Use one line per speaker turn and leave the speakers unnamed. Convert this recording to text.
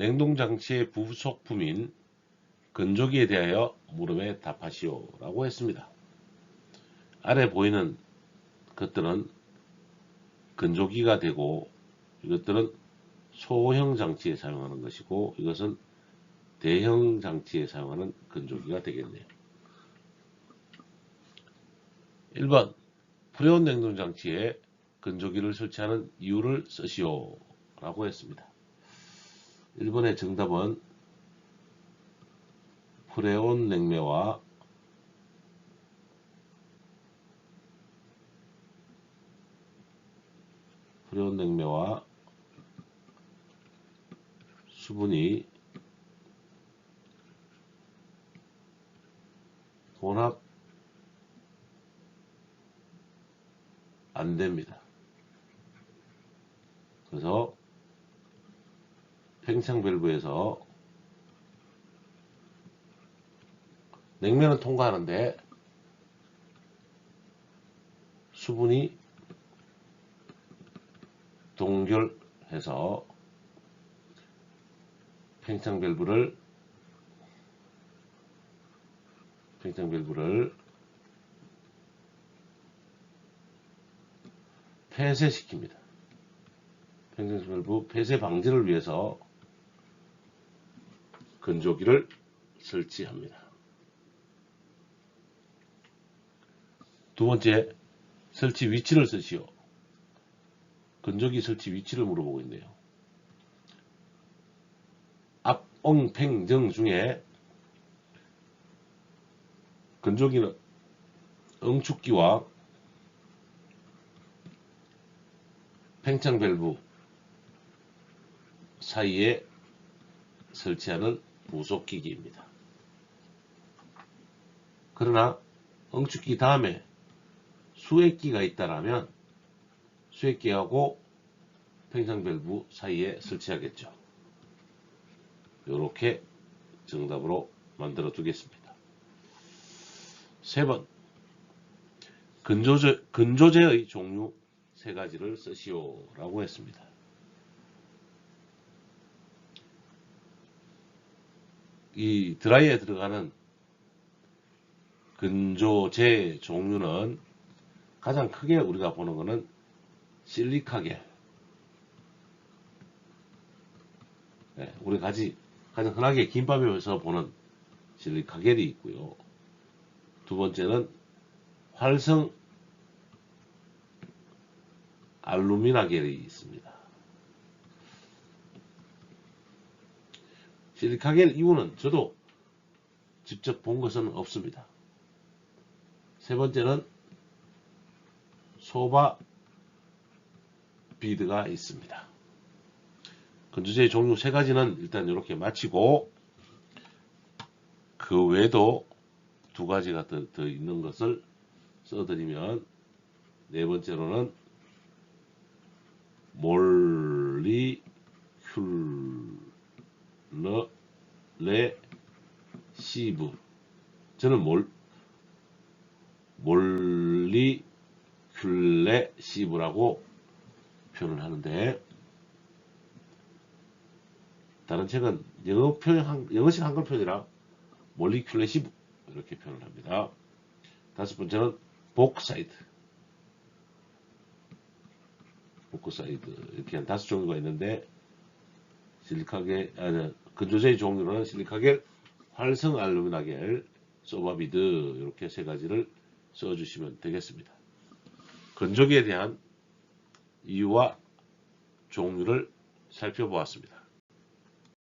냉동장치의 부속품인 건조기에 대하여 물음에 답하시오 라고 했습니다. 아래 보이는 것들은 건조기가 되고 이것들은 소형 장치에 사용하는 것이고 이것은 대형 장치에 사용하는 건조기가 되겠네요. 1번 프레온 냉동 장치에 건조기를 설치하는 이유를 쓰시오 라고 했습니다. 1번의 정답은 프레온 냉매와 프레온 냉매와 수분이 혼합 안 됩니다. 그래서 팽창 밸브에서 냉면은 통과하는데 수분이 동결해서 팽창 밸브를 팽창 밸브를 폐쇄시킵니다. 팽창 밸브 폐쇄 방지를 위해서 건조기를 설치합니다. 두 번째, 설치 위치를 쓰시오. 건조기 설치 위치를 물어보고 있네요. 앞, 엉, 팽, 정 중에 건조기는 응축기와 팽창 밸브 사이에 설치하는 부속기기입니다. 그러나 응축기 다음에 수액기가 있다라면 수액기하고 팽창 밸브 사이에 설치하겠죠. 이렇게 정답으로 만들어 두겠습니다. 세번 건조제, 건조제의 종류 세 가지를 쓰시오 라고 했습니다. 이 드라이에 들어가는 건조제 종류는 가장 크게 우리가 보는 것은 실리카겔 네, 우리 가지 가장 흔하게 김밥에서 보는 실리카겔이 있고요. 두 번째는 활성 알루미나겔이 있습니다. 실리카겔 이유는 저도 직접 본 것은 없습니다. 세 번째는 소바 비드가 있습니다. 건조제 종류 세 가지는 일단 이렇게 마치고 그 외에도 두 가지가 더, 더 있는 것을 써드리면 네 번째로는 몰리큘레 시브 저는 몰 몰리큘레시브라고 표현을 하는데 다른 책은 영어 표현 영어식 한글 표현이라 몰리큘레시브 이렇게 표현을 합니다. 다섯 번째는 복사이드. 복사이드. 이렇게 한 다섯 종류가 있는데 실리카겔 아니 건조제의 종류는 실리카겔 활성 알루미나겔 소바비드 이렇게 세 가지를 써주시면 되겠습니다. 건조기에 대한 이유와 종류를 살펴보았습니다.